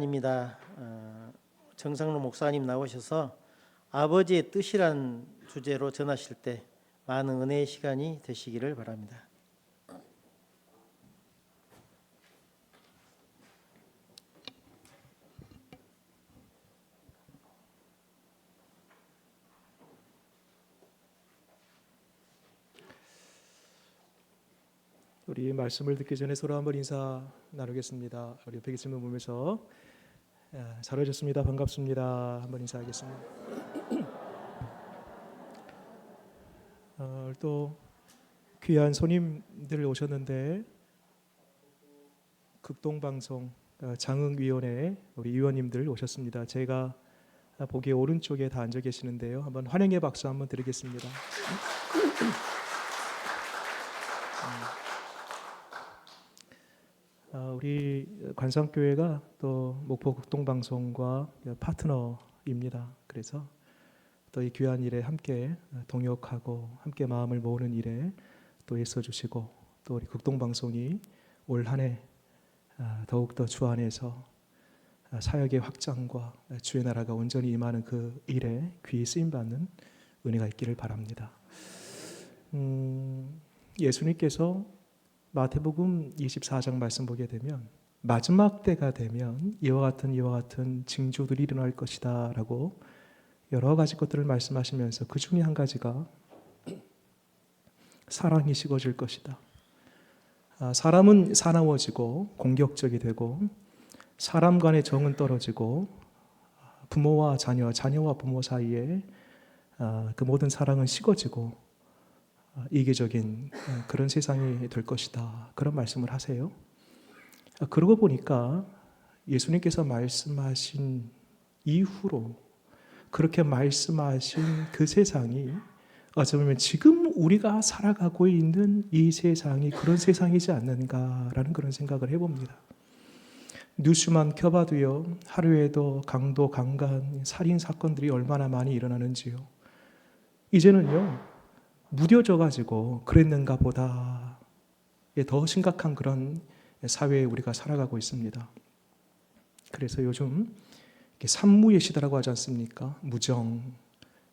입니다. 어, 정상로 목사님 나오셔서 아버지의 뜻이란 주제로 전하실 때 많은 은혜의 시간이 되시기를 바랍니다. 우리 말씀을 듣기 전에 서로 한번 인사 나누겠습니다. 우리 옆에 계신 분 보면서 아, 잘 오셨습니다. 반갑습니다. 한번 인사하겠습니다. 어, 또 귀한 손님들 오셨는데 극동방송 어, 장흥위원회 우리 위원님들 오셨습니다. 제가 보기에 오른쪽에 다 앉아 계시는데요. 한번 환영의 박수 한번 드리겠습니다. 아, 우리 관상교회가 또 목포 극동방송과 파트너입니다. 그래서 또 이 귀한 일에 함께 동역하고 함께 마음을 모으는 일에 또 애써주시고 또 우리 극동방송이 올 한해 아, 더욱더 주 안에서 아, 사역의 확장과 주의 나라가 온전히 임하는 그 일에 귀히 쓰임 받는 은혜가 있기를 바랍니다. 음, 예수님께서 마태복음 24장 말씀 보게 되면 마지막 때가 되면 이와 같은 이와 같은 징조들이 일어날 것이다라고 여러 가지 것들을 말씀하시면서 그 중에 한 가지가 사랑이 식어질 것이다. 아, 사람은 사나워지고 공격적이 되고 사람 간의 정은 떨어지고 부모와 자녀, 자녀와 부모 사이에 아, 그 모든 사랑은 식어지고 아, 이기적인 어, 그런 세상이 될 것이다. 그런 말씀을 하세요. 아, 그러고 보니까 예수님께서 말씀하신 이후로 그렇게 말씀하신 그 세상이 어쩌면 지금 우리가 살아가고 있는 이 세상이 그런 세상이지 않는가라는 그런 생각을 해봅니다. 뉴스만 켜봐도요 하루에도 강도 강간 살인 사건들이 얼마나 많이 일어나는지요. 이제는요 무뎌져 가지고 그랬는가 보다 더 심각한 그런 사회에 우리가 살아가고 있습니다. 그래서 요즘 산무의 시대라고 하지 않습니까? 무정,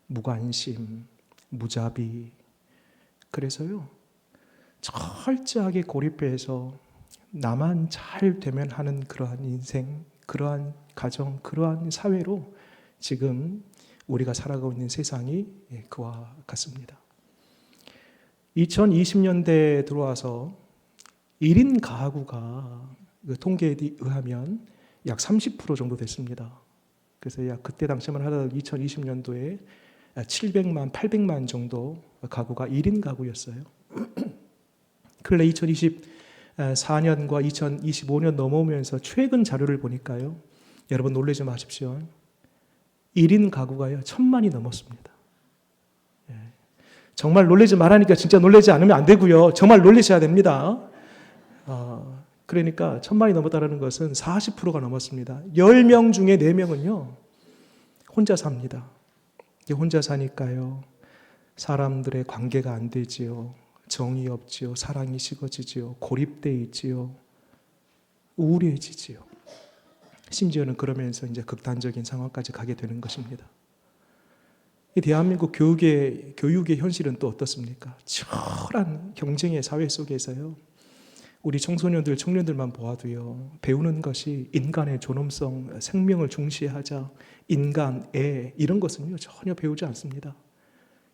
무관심, 무자비. 그래서요 철저하게 고립해서 나만 잘 되면 하는 그러한 인생, 그러한 가정, 그러한 사회로 지금 우리가 살아가고 있는 세상이 그와 같습니다. 2020년대에 들어와서 1인 가구가 그 통계에 의하면 약 30% 정도 됐습니다. 그래서 약 그때 당시만 하더라도 2020년도에 700만, 800만 정도 가구가 1인 가구였어요. 근래 2024년과 2025년 넘어오면서 최근 자료를 보니까요. 여러분 놀라지 마십시오. 1인 가구가요. 천만이 넘었습니다. 정말 놀라지 말하니까 진짜 놀라지 않으면 안 되고요. 정말 놀라셔야 됩니다. 어, 그러니까 천만이 넘었다는 것은 40%가 넘었습니다. 10명 중에 4명은요, 혼자 삽니다. 혼자 사니까요, 사람들의 관계가 안 되지요. 정이 없지요. 사랑이 식어지지요. 고립돼 있지요. 우울해지지요. 심지어는 그러면서 이제 극단적인 상황까지 가게 되는 것입니다. 이 대한민국 교육의 교육의 현실은 또 어떻습니까? 치열한 경쟁의 사회 속에서요. 우리 청소년들, 청년들만 보아도요. 배우는 것이 인간의 존엄성, 생명을 중시하자, 인간, 애 이런 것은요 전혀 배우지 않습니다.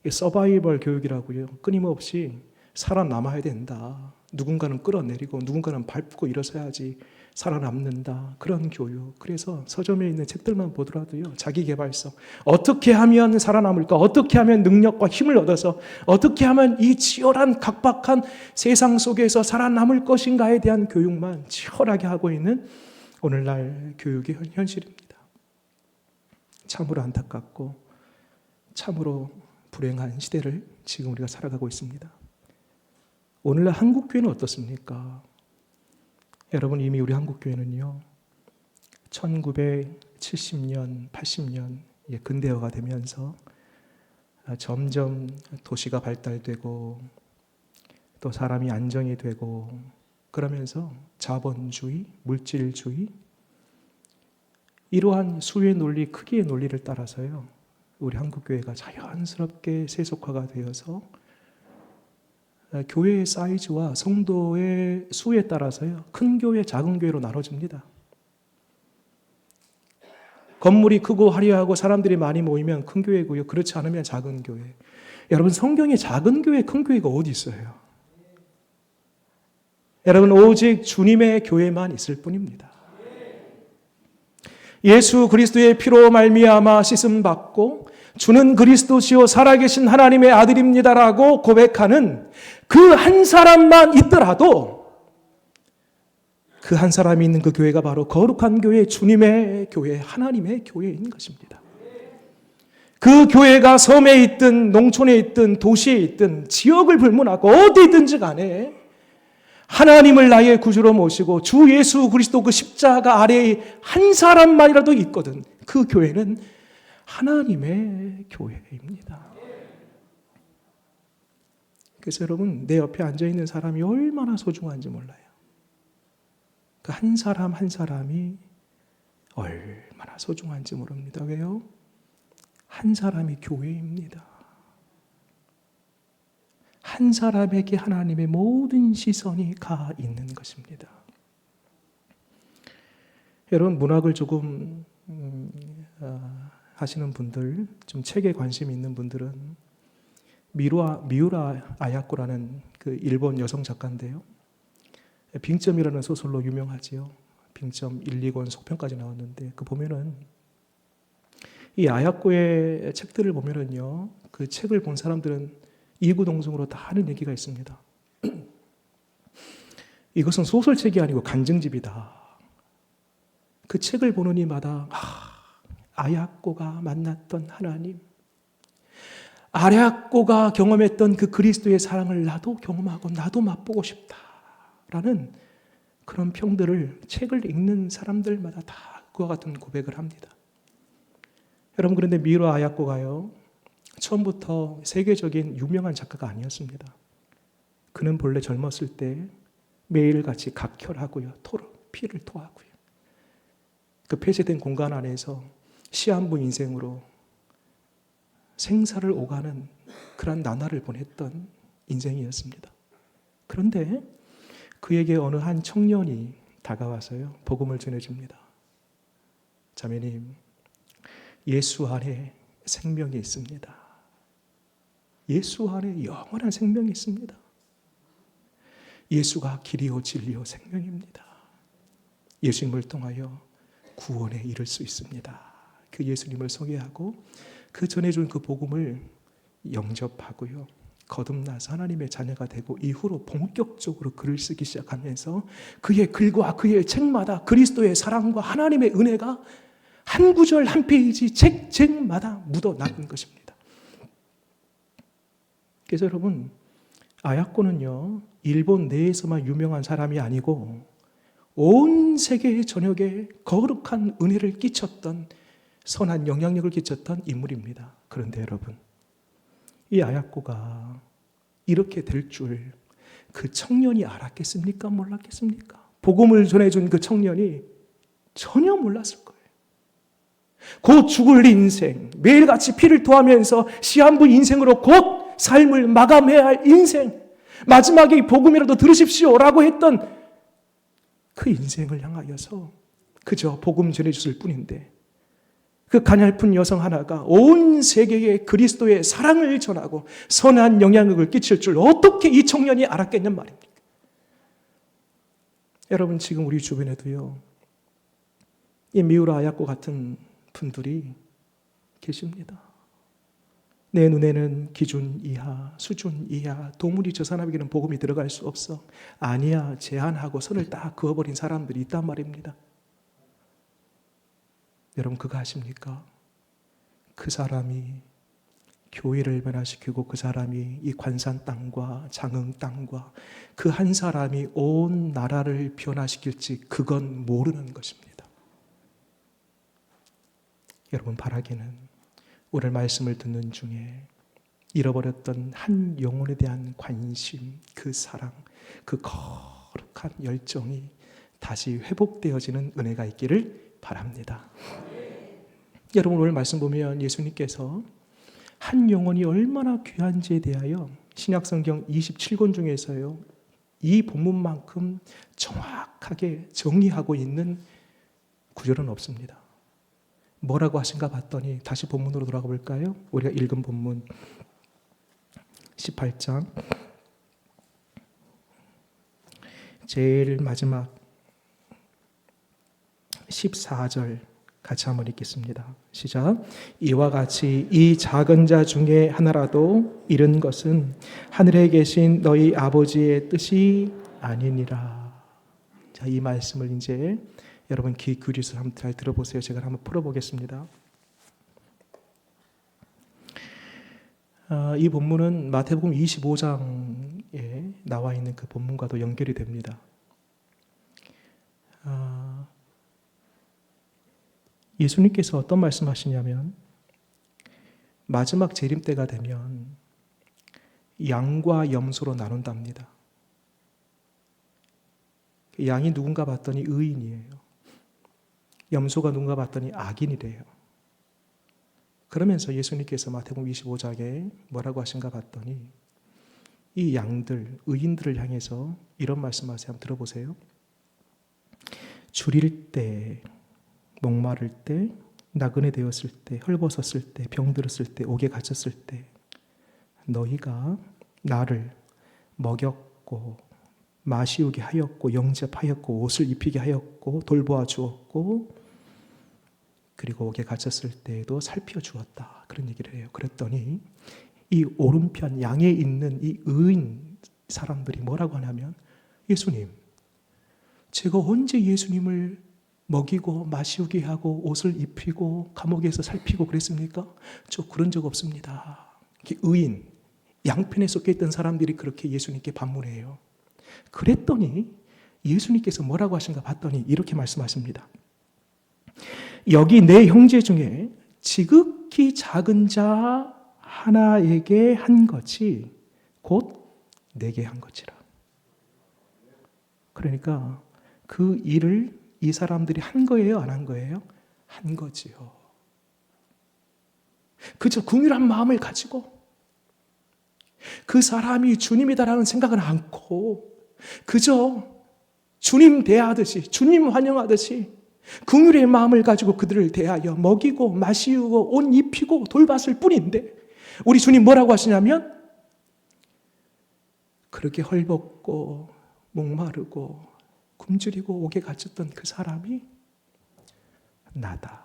서바이벌 교육이라고요. 끊임없이 살아남아야 된다. 누군가는 끌어내리고 누군가는 밟고 일어서야지 살아남는다. 그런 교육. 그래서 서점에 있는 책들만 보더라도요. 자기 개발서. 어떻게 하면 살아남을까? 어떻게 하면 능력과 힘을 얻어서 어떻게 하면 이 치열한 각박한 세상 속에서 살아남을 것인가에 대한 교육만 치열하게 하고 있는 오늘날 교육의 현실입니다. 참으로 안타깝고 참으로 불행한 시대를 지금 우리가 살아가고 있습니다. 오늘날 한국 교회는 어떻습니까? 여러분 이미 우리 한국 교회는요. 1970년, 80년 근대화가 되면서 점점 도시가 발달되고 또 사람이 안정이 되고 그러면서 자본주의, 물질주의 이러한 수의 논리, 크기의 논리를 따라서요. 우리 한국 교회가 자연스럽게 세속화가 되어서 어, 교회의 사이즈와 성도의 수에 따라서요. 큰 교회, 작은 교회로 나눠집니다. 건물이 크고 화려하고 사람들이 많이 모이면 큰 교회고요. 그렇지 않으면 작은 교회. 여러분 성경에 작은 교회, 큰 교회가 어디 있어요? 여러분 오직 주님의 교회만 있을 뿐입니다. 예수 그리스도의 피로 말미암아 씻음 받고 주는 그리스도시요 살아계신 하나님의 아들입니다라고 고백하는 그 한 사람만 있더라도 그 한 사람이 있는 그 교회가 바로 거룩한 교회, 주님의 교회, 하나님의 교회인 것입니다. 그 교회가 섬에 있든 농촌에 있든 도시에 있든 지역을 불문하고 어디 있든지 간에 하나님을 나의 구주로 모시고 주 예수 그리스도 그 십자가 아래에 한 사람만이라도 있거든. 그 교회는 하나님의 교회입니다. 그래서 여러분, 내 옆에 앉아 있는 사람이 얼마나 소중한지 몰라요. 그 한 사람 한 사람이 얼마나 소중한지 모릅니다. 왜요? 한 사람이 교회입니다. 한 사람에게 하나님의 모든 시선이 가 있는 것입니다. 여러분 문학을 조금 음, 아, 하시는 분들, 좀 책에 관심 있는 분들은 미우라 미우라 아야코라는 그 일본 여성 작가인데요. 빙점이라는 소설로 유명하지요. 빙점 1, 2권 속편까지 나왔는데 그 보면은 이 아야코의 책들을 보면은요. 그 책을 본 사람들은 이구동성으로 다 하는 얘기가 있습니다. 이것은 소설책이 아니고 간증집이다. 그 책을 보는 이마다 아, 아야코가 만났던 하나님, 아야코가 경험했던 그 그리스도의 사랑을 나도 경험하고 나도 맛보고 싶다라는 그런 평들을 책을 읽는 사람들마다 다 그와 같은 고백을 합니다. 여러분 그런데 미로 아야코가요 처음부터 세계적인 유명한 작가가 아니었습니다. 그는 본래 젊었을 때 매일같이 각혈하고요, 토로 피를 토하고요. 그 폐쇄된 공간 안에서 시한부 인생으로 생사를 오가는 그런 나날을 보냈던 인생이었습니다. 그런데 그에게 어느 한 청년이 다가와서요, 복음을 전해줍니다. 자매님, 예수 안에 생명이 있습니다. 예수 안에 영원한 생명이 있습니다. 예수가 길이요 진리요 생명입니다. 예수님을 통하여 구원에 이를 수 있습니다. 그 예수님을 소개하고 그 전해준 그 복음을 영접하고요. 거듭나서 하나님의 자녀가 되고 이후로 본격적으로 글을 쓰기 시작하면서 그의 글과 그의 책마다 그리스도의 사랑과 하나님의 은혜가 한 구절 한 페이지 책 책마다 묻어나는 것입니다. 그래서 여러분 아야코는요 일본 내에서만 유명한 사람이 아니고 온 세계 전역에 거룩한 은혜를 끼쳤던 선한 영향력을 끼쳤던 인물입니다. 그런데 여러분 이 아야코가 이렇게 될 줄 그 청년이 알았겠습니까? 몰랐겠습니까? 복음을 전해준 그 청년이 전혀 몰랐을 거예요. 곧 죽을 인생, 매일같이 피를 토하면서 시한부 인생으로 곧 삶을 마감해야 할 인생, 마지막에 이 복음이라도 들으십시오라고 했던 그 인생을 향하여서 그저 복음 전해줬을 뿐인데 그 가냘픈 여성 하나가 온 세계에 그리스도의 사랑을 전하고 선한 영향력을 끼칠 줄 어떻게 이 청년이 알았겠냔 말입니까? 여러분 지금 우리 주변에도요 이 미우라 아야코 같은 분들이 계십니다. 내 눈에는 기준 이하, 수준 이하, 도무리 저 사람에게는 복음이 들어갈 수 없어. 아니야, 제한하고 선을 딱 그어버린 사람들이 있단 말입니다. 여러분 그거 아십니까? 그 사람이 교회를 변화시키고 그 사람이 이 관산 땅과 장흥 땅과 그 한 사람이 온 나라를 변화시킬지 그건 모르는 것입니다. 여러분 바라기는 오늘 말씀을 듣는 중에 잃어버렸던 한 영혼에 대한 관심, 그 사랑, 그 거룩한 열정이 다시 회복되어지는 은혜가 있기를 바랍니다. 여러분 오늘 말씀 보면 예수님께서 한 영혼이 얼마나 귀한지에 대하여 신약성경 27권 중에서요 이 본문만큼 정확하게 정의하고 있는 구절은 없습니다. 뭐라고 하신가 봤더니 다시 본문으로 돌아가 볼까요? 우리가 읽은 본문 18장 제일 마지막 14절 같이 한번 읽겠습니다. 시작. 이와 같이 이 작은 자 중에 하나라도 이른 것은 하늘에 계신 너희 아버지의 뜻이 아니니라. 자, 이 말씀을 이제 여러분 귀 기울여서 한번 잘 들어보세요. 제가 한번 풀어보겠습니다. 아, 이 본문은 마태복음 25장에 나와 있는 그 본문과도 연결이 됩니다. 아, 예수님께서 어떤 말씀하시냐면 마지막 재림 때가 되면 양과 염소로 나눈답니다. 양이 누군가 봤더니 의인이에요. 염소가 누군가 봤더니 악인이래요. 그러면서 예수님께서 마태복음 25장에 뭐라고 하신가 봤더니 이 양들, 의인들을 향해서 이런 말씀하세요. 한번 들어보세요. 줄일 때, 목마를 때, 나그네 되었을 때, 헐벗었을 때, 병들었을 때, 옥에 갇혔을 때 너희가 나를 먹였고 마시우게 하였고 영접하였고 옷을 입히게 하였고 돌보아 주었고 그리고 옥에 갇혔을 때에도 살펴 주었다. 그런 얘기를 해요. 그랬더니 이 오른편 양에 있는 이 의인 사람들이 뭐라고 하냐면 예수님 제가 언제 예수님을 먹이고 마시우게 하고 옷을 입히고 감옥에서 살피고 그랬습니까? 저 그런 적 없습니다. 의인 양편에 섞여 있던 사람들이 그렇게 예수님께 반문해요. 그랬더니 예수님께서 뭐라고 하신가 봤더니 이렇게 말씀하십니다. 여기 내 형제 중에 지극히 작은 자 하나에게 한 것이 곧 내게 한 것이라. 그러니까 그 일을 이 사람들이 한 거예요, 안 한 거예요? 한 거지요. 그저 궁휼한 마음을 가지고 그 사람이 주님이다라는 생각은 않고 그저 주님 대하듯이 주님 환영하듯이 긍휼의 마음을 가지고 그들을 대하여 먹이고 마시우고 옷 입히고 돌봤을 뿐인데 우리 주님 뭐라고 하시냐면 그렇게 헐벗고 목마르고 굶주리고 옥에 갇혔던 그 사람이 나다.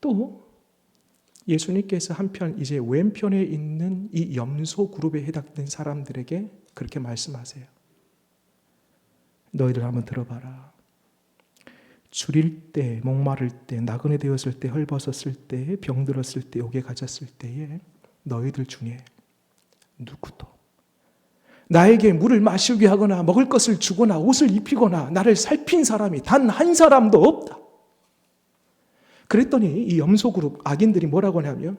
또 예수님께서 한편 이제 왼편에 있는 이 염소 그룹에 해당된 사람들에게 그렇게 말씀하세요. 너희들 한번 들어봐라. 줄일 때, 목마를 때, 나그네 되었을 때, 헐벗었을 때, 병들었을 때, 옥에 갇혔을 때에 너희들 중에 누구도 나에게 물을 마시게 하거나 먹을 것을 주거나 옷을 입히거나 나를 살핀 사람이 단 한 사람도 없다. 그랬더니 이 염소 그룹 악인들이 뭐라고 하냐면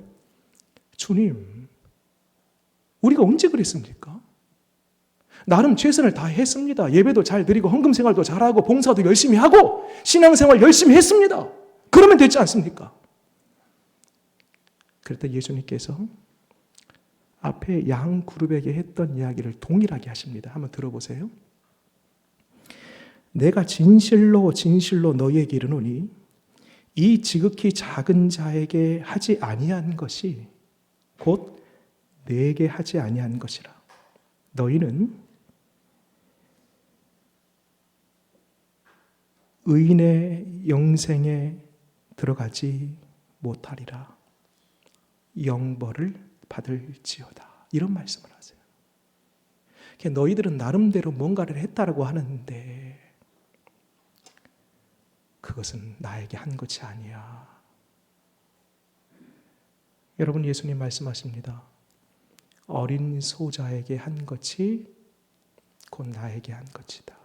주님, 우리가 언제 그랬습니까? 나름 최선을 다 했습니다. 예배도 잘 드리고 헌금 생활도 잘하고 봉사도 열심히 하고 신앙생활 열심히 했습니다. 그러면 됐지 않습니까? 그랬더니 예수님께서 앞에 양 그룹에게 했던 이야기를 동일하게 하십니다. 한번 들어보세요. 내가 진실로 진실로 너희에게 이르노니 이 지극히 작은 자에게 하지 아니한 것이 곧 내게 하지 아니한 것이라. 너희는 의인의 영생에 들어가지 못하리라. 영벌을 받을지어다. 이런 말씀을 하세요. 너희들은 나름대로 뭔가를 했다라고 하는데 그것은 나에게 한 것이 아니야. 여러분 예수님 말씀하십니다. 어린 소자에게 한 것이 곧 나에게 한 것이다.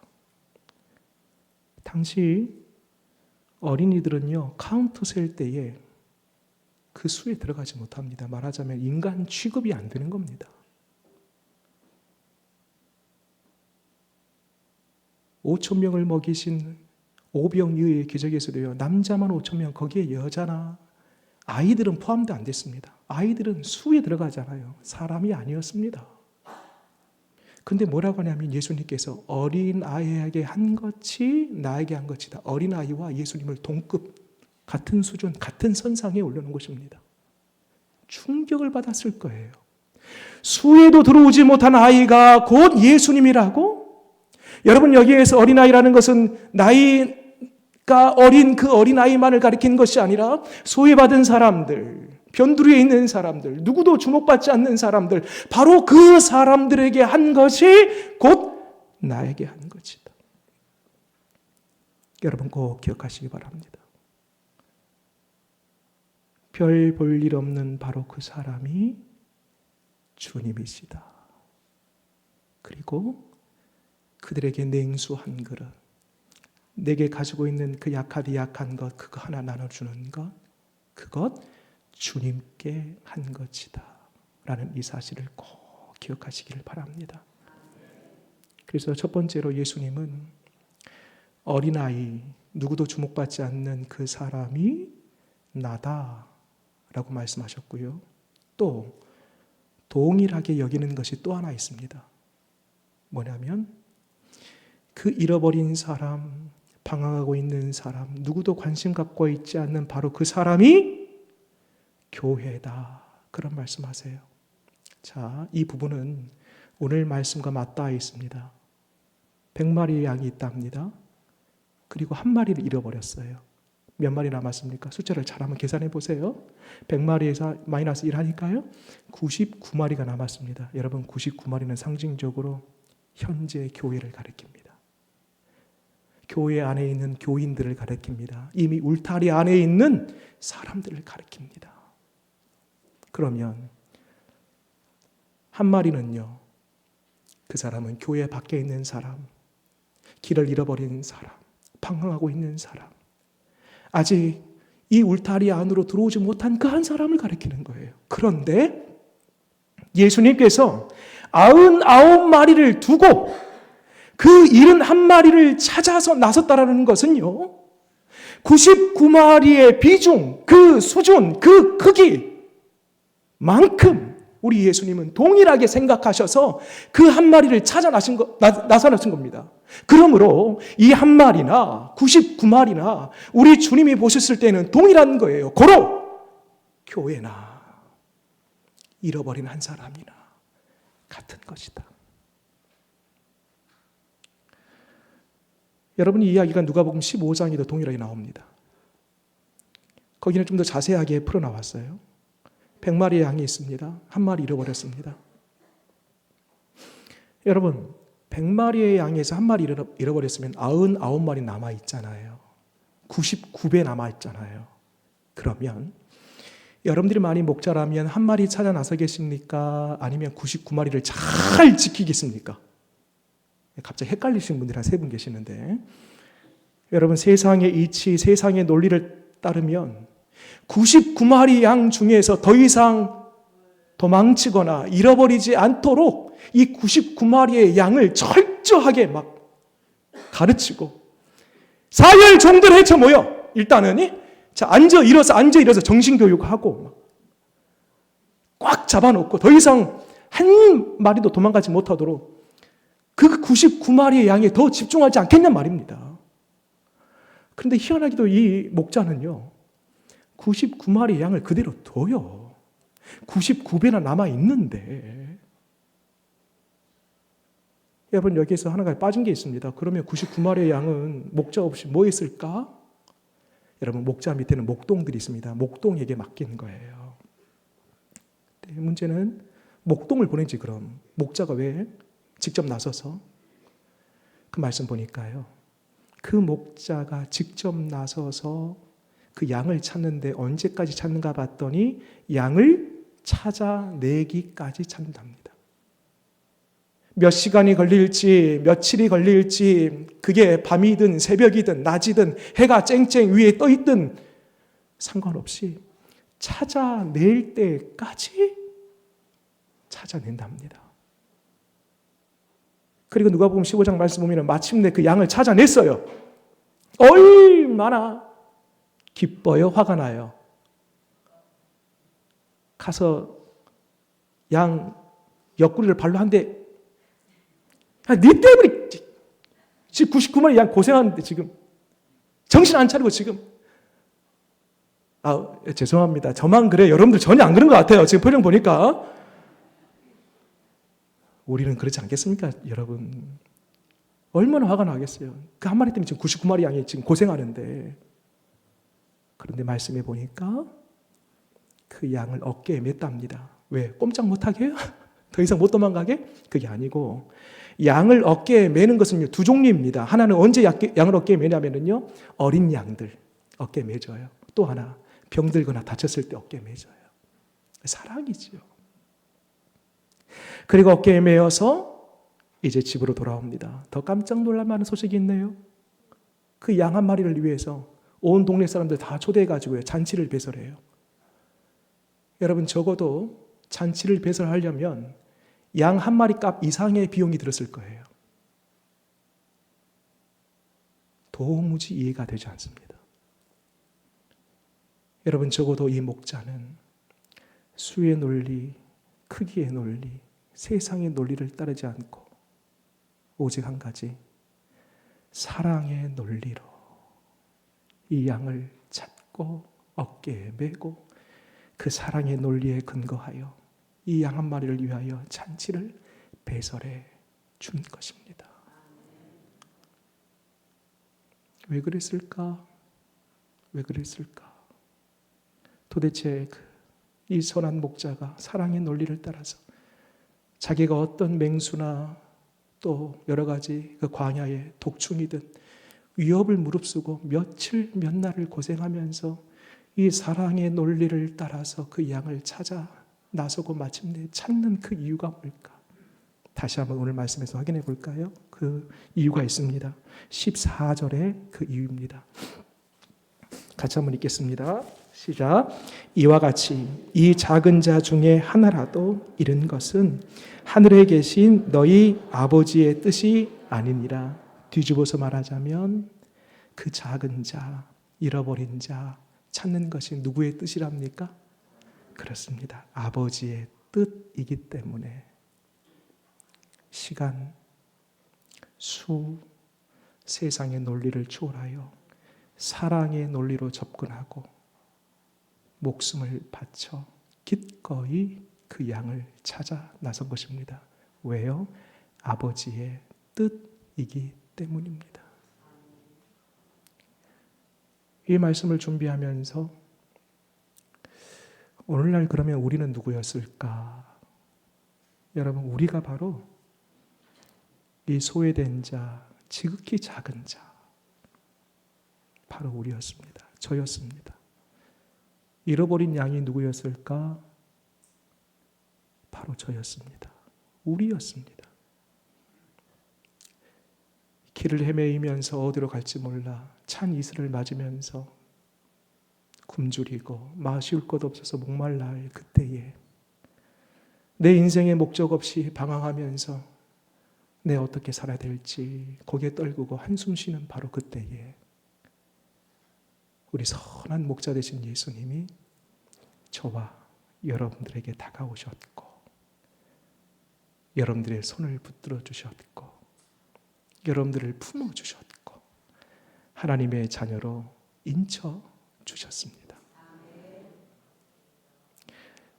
당시 어린이들은요 카운트 셀 때에 그 수에 들어가지 못합니다. 말하자면 인간 취급이 안 되는 겁니다. 5천 명을 먹이신 오병이의 기적에서도요. 남자만 5천 명 거기에 여자나 아이들은 포함도 안 됐습니다. 아이들은 수에 들어가잖아요. 사람이 아니었습니다. 근데 뭐라고 하냐면 예수님께서 어린 아이에게 한 것이 나에게 한 것이다. 어린 아이와 예수님을 동급 같은 수준, 같은 선상에 올려놓은 것입니다. 충격을 받았을 거예요. 수에도 들어오지 못한 아이가 곧 예수님이라고? 여러분 여기에서 어린아이라는 것은 나이가 어린 그 어린아이만을 가리키는 것이 아니라 소외받은 사람들, 변두리에 있는 사람들, 누구도 주목받지 않는 사람들, 바로 그 사람들에게 한 것이 곧 나에게 한 것이다. 여러분 꼭 기억하시기 바랍니다. 별 볼 일 없는 바로 그 사람이 주님이시다. 그리고 그들에게 냉수 한 그릇, 내게 가지고 있는 그 약하디 약한 것, 그거 하나 나눠주는 것, 그것 주님께 한 것이다. 라는 이 사실을 꼭 기억하시기를 바랍니다. 그래서 첫 번째로 예수님은 어린아이, 누구도 주목받지 않는 그 사람이 나다. 라고 말씀하셨고요. 또, 동일하게 여기는 것이 또 하나 있습니다. 뭐냐면, 그 잃어버린 사람, 방황하고 있는 사람, 누구도 관심 갖고 있지 않는 바로 그 사람이 교회다. 그런 말씀하세요. 자, 이 부분은 오늘 말씀과 맞닿아 있습니다. 100마리의 양이 있답니다. 그리고 한 마리를 잃어버렸어요. 몇 마리 남았습니까? 숫자를 잘 한번 계산해 보세요. 100마리에서 마이너스 1 하니까요. 99마리가 남았습니다. 여러분 99마리는 상징적으로 현재 교회를 가리킵니다. 교회 안에 있는 교인들을 가리킵니다. 이미 울타리 안에 있는 사람들을 가리킵니다. 그러면 한 마리는요. 그 사람은 교회 밖에 있는 사람, 길을 잃어버린 사람, 방황하고 있는 사람, 아직 이 울타리 안으로 들어오지 못한 그 한 사람을 가리키는 거예요. 그런데 예수님께서 아흔아홉 마리를 두고 그 일흔 한 마리를 찾아서 나섰다라는 것은요. 99마리의 비중, 그 수준, 그 크기 만큼 우리 예수님은 동일하게 생각하셔서 그 한 마리를 찾아 나신 거, 나, 나서 나신 겁니다. 그러므로 이 한 마리나 99마리나 우리 주님이 보셨을 때는 동일한 거예요. 고로 교회나 잃어버린 한 사람이나 같은 것이다. 여러분 이 이야기가 누가복음 15장에도 동일하게 나옵니다. 거기는 좀 더 자세하게 풀어 나왔어요. 100마리의 양이 있습니다. 한 마리 잃어버렸습니다. 여러분, 100마리의 양에서 한 마리 잃어버렸으면 99마리 남아 있잖아요. 99배 남아 있잖아요. 그러면 여러분들이 많이 목자라면 한 마리 찾아 나서겠습니까? 아니면 99마리를 잘 지키겠습니까? 갑자기 헷갈리시는 분들이 한세 분 계시는데 여러분 세상의 이치, 세상의 논리를 따르면 99마리 양 중에서 더 이상 도망치거나 잃어버리지 않도록 이 99마리의 양을 철저하게 막 가르치고 사열 종들 해쳐 모여 일단은 자 앉아 일어서 앉아 일어서 정신 교육하고 꽉 잡아놓고 더 이상 한 마리도 도망가지 못하도록 그 99마리의 양에 더 집중하지 않겠냔 말입니다. 그런데 희한하게도 이 목자는요. 99마리 양을 그대로 둬요. 99배나 남아 있는데. 여러분 여기에서 하나가 빠진 게 있습니다. 그러면 99마리의 양은 목자 없이 뭐 했을까? 여러분 목자 밑에는 목동들이 있습니다. 목동에게 맡긴 거예요. 네, 문제는 목동을 보내지 그럼 목자가 왜 직접 나서서 그 말씀 보니까요. 그 목자가 직접 나서서 그 양을 찾는데 언제까지 찾는가 봤더니 양을 찾아내기까지 찾는답니다. 몇 시간이 걸릴지, 며칠이 걸릴지, 그게 밤이든 새벽이든 낮이든 해가 쨍쨍 위에 떠 있든 상관없이 찾아낼 때까지 찾아낸답니다. 그리고 누가 보면 15장 말씀 보면 마침내 그 양을 찾아냈어요. 얼마나 기뻐요, 화가 나요. 가서 양 옆구리를 발로 한 대. 아, 네 때문에 지금 99마리 양 고생하는데 지금 정신 안 차리고 지금 아 죄송합니다. 저만 그래. 여러분들 전혀 안 그런 것 같아요. 지금 표정 보니까 우리는 그렇지 않겠습니까, 여러분? 얼마나 화가 나겠어요. 그 한 마리 때문에 지금 99마리 양이 지금 고생하는데 그런데 말씀해 보니까 그 양을 어깨에 맸답니다. 왜? 꼼짝 못하게? 더 이상 못 도망가게? 그게 아니고 양을 어깨에 매는 것은 두 종류입니다. 하나는 언제 약- 양을 어깨에 매냐면요 어린 양들 어깨에 매줘요. 또 하나 병들거나 다쳤을 때 어깨에 매줘요. 사랑이지요. 그리고 어깨에 매어서 이제 집으로 돌아옵니다. 더 깜짝 놀랄 만한 소식이 있네요. 그 양 한 마리를 위해서 온 동네 사람들 다 초대해가지고 잔치를 배설해요. 여러분 적어도 잔치를 배설하려면 양 한 마리 값 이상의 비용이 들었을 거예요. 도무지 이해가 되지 않습니다. 여러분 적어도 이 목자는 수의 논리, 크기의 논리, 세상의 논리를 따르지 않고 오직 한 가지 사랑의 논리로 이 양을 찾고 어깨에 메고 그 사랑의 논리에 근거하여 이 양 한 마리를 위하여 잔치를 배설해 준 것입니다. 왜 그랬을까? 왜 그랬을까? 도대체 그이 선한 목자가 사랑의 논리를 따라서 자기가 어떤 맹수나 또 여러 가지 그 광야의 독충이든 위협을 무릅쓰고 며칠 몇 날을 고생하면서 이 사랑의 논리를 따라서 그 양을 찾아 나서고 마침내 찾는 그 이유가 뭘까? 다시 한번 오늘 말씀에서 확인해 볼까요? 그 이유가 있습니다. 14절의 그 이유입니다. 같이 한번 읽겠습니다. 시작. 이와 같이 이 작은 자 중에 하나라도 잃은 것은 하늘에 계신 너희 아버지의 뜻이 아니니라. 뒤집어서 말하자면 그 작은 자, 잃어버린 자 찾는 것이 누구의 뜻이랍니까? 그렇습니다. 아버지의 뜻이기 때문에 시간, 수, 세상의 논리를 초월하여 사랑의 논리로 접근하고 목숨을 바쳐 기꺼이 그 양을 찾아 나선 것입니다. 왜요? 아버지의 뜻이기 때문입니다. 이 말씀을 준비하면서 오늘날 그러면 우리는 누구였을까? 여러분, 우리가 바로 이 소외된 자, 지극히 작은 자, 바로 우리였습니다. 저였습니다. 잃어버린 양이 누구였을까? 바로 저였습니다. 우리였습니다. 길을 헤매이면서 어디로 갈지 몰라 찬 이슬을 맞으면서 굶주리고 마실 것 없어서 목말라 할 그때에 내 인생의 목적 없이 방황하면서 내 어떻게 살아야 될지 고개 떨구고 한숨 쉬는 바로 그때에 우리 선한 목자 되신 예수님이 저와 여러분들에게 다가오셨고 여러분들의 손을 붙들어 주셨고 여러분들을 품어 주셨고 하나님의 자녀로 인쳐 주셨습니다.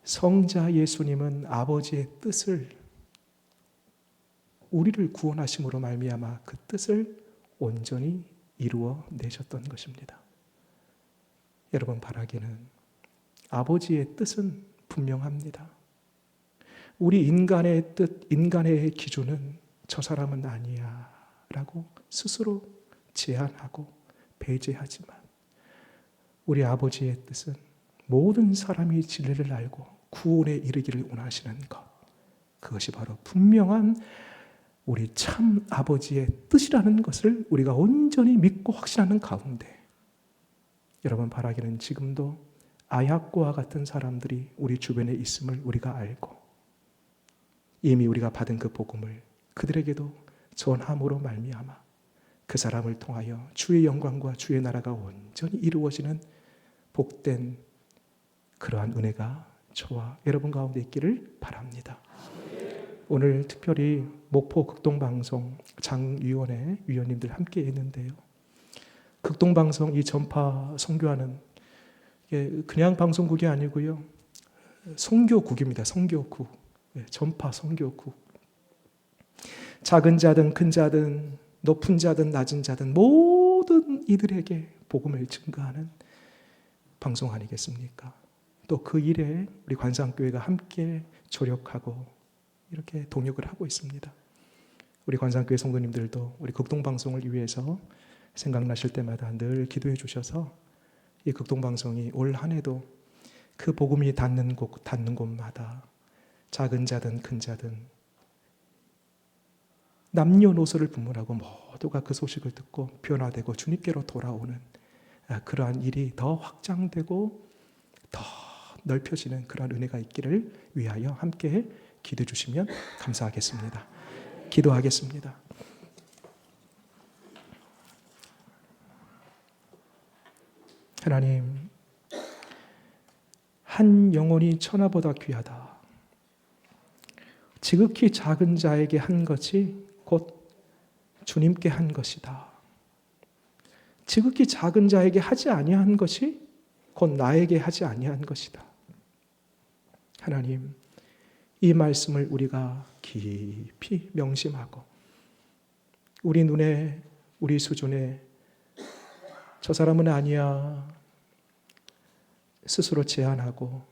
성자 예수님은 아버지의 뜻을 우리를 구원하심으로 말미암아 그 뜻을 온전히 이루어 내셨던 것입니다. 여러분 바라기는 아버지의 뜻은 분명합니다. 우리 인간의 뜻, 인간의 기준은 저 사람은 아니야 라고 스스로 제한하고 배제하지만 우리 아버지의 뜻은 모든 사람이 진리를 알고 구원에 이르기를 원하시는 것. 그것이 바로 분명한 우리 참 아버지의 뜻이라는 것을 우리가 온전히 믿고 확신하는 가운데 여러분 바라기는 지금도 아약과 같은 사람들이 우리 주변에 있음을 우리가 알고 이미 우리가 받은 그 복음을 그들에게도 전함으로 말미암아 그 사람을 통하여 주의 영광과 주의 나라가 온전히 이루어지는 복된 그러한 은혜가 저와 여러분 가운데 있기를 바랍니다. 오늘 특별히 목포 극동방송 장위원회 위원님들 함께 했는데요. 극동방송 이 전파 선교하는 그냥 방송국이 아니고요. 선교국입니다. 선교국. 예, 전파 선교국. 작은 자든 큰 자든 높은 자든 낮은 자든 모든 이들에게 복음을 증거하는 방송 아니겠습니까? 또 그 일에 우리 관상교회가 함께 조력하고 이렇게 동역을 하고 있습니다. 우리 관상교회 성도님들도 우리 극동방송을 위해서 생각나실 때마다 늘 기도해 주셔서 이 극동방송이 올 한 해도 그 복음이 닿는 곳, 닿는 곳마다 작은 자든 큰 자든 남녀노소를 분문하고 모두가 그 소식을 듣고 변화되고 주님께로 돌아오는 아, 그러한 일이 더 확장되고 더 넓혀지는 그러한 은혜가 있기를 위하여 함께 기도해 주시면 감사하겠습니다. 기도하겠습니다. 하나님, 한 영혼이 천하보다 귀하다. 지극히 작은 자에게 한 것이 곧 주님께 한 것이다. 지극히 작은 자에게 하지 아니한 것이 곧 나에게 하지 아니한 것이다. 하나님, 이 말씀을 우리가 깊이 명심하고 우리 눈에 우리 수준에 저 사람은 아니야 스스로 제한하고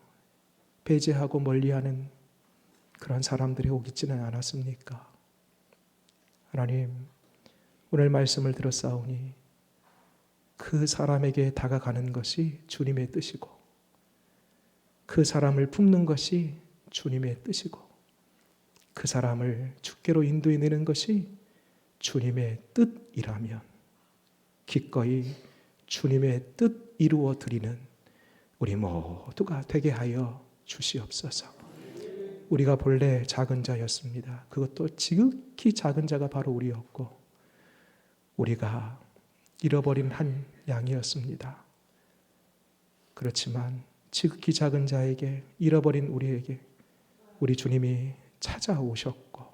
배제하고 멀리하는 그런 사람들이 오기지는 않았습니까? 하나님, 오늘 말씀을 들었사오니 그 사람에게 다가가는 것이 주님의 뜻이고 그 사람을 품는 것이 주님의 뜻이고 그 사람을 주께로 인도해 내는 것이 주님의 뜻이라면 기꺼이 주님의 뜻 이루어 드리는 우리 모두가 되게 하여 주시옵소서. 우리가 본래 작은 자였습니다. 그것도 지극히 작은 자가 바로 우리였고 우리가 잃어버린 한 양이었습니다. 그렇지만 지극히 작은 자에게 잃어버린 우리에게 우리 주님이 찾아오셨고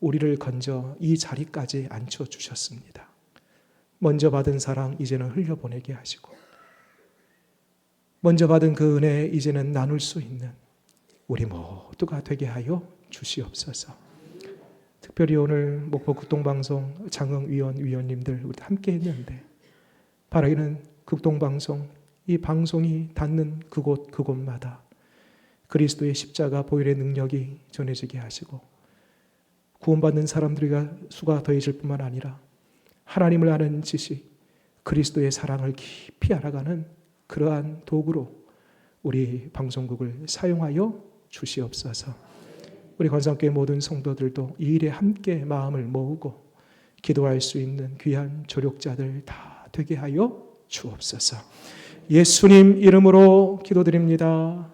우리를 건져 이 자리까지 앉혀 주셨습니다. 먼저 받은 사랑 이제는 흘려보내게 하시고 먼저 받은 그 은혜 이제는 나눌 수 있는 우리 모두가 되게 하여 주시옵소서. 특별히 오늘 목포 극동방송 장흥위원 위원님들 함께 했는데 바라기는 극동방송 이 방송이 닿는 그곳 그곳마다 그리스도의 십자가 보혈의 능력이 전해지게 하시고 구원받는 사람들과 수가 더해질 뿐만 아니라 하나님을 아는 지식 그리스도의 사랑을 깊이 알아가는 그러한 도구로 우리 방송국을 사용하여 주시옵소서. 우리 관상교회 모든 성도들도 이 일에 함께 마음을 모으고 기도할 수 있는 귀한 조력자들 다 되게 하여 주옵소서. 예수님 이름으로 기도드립니다.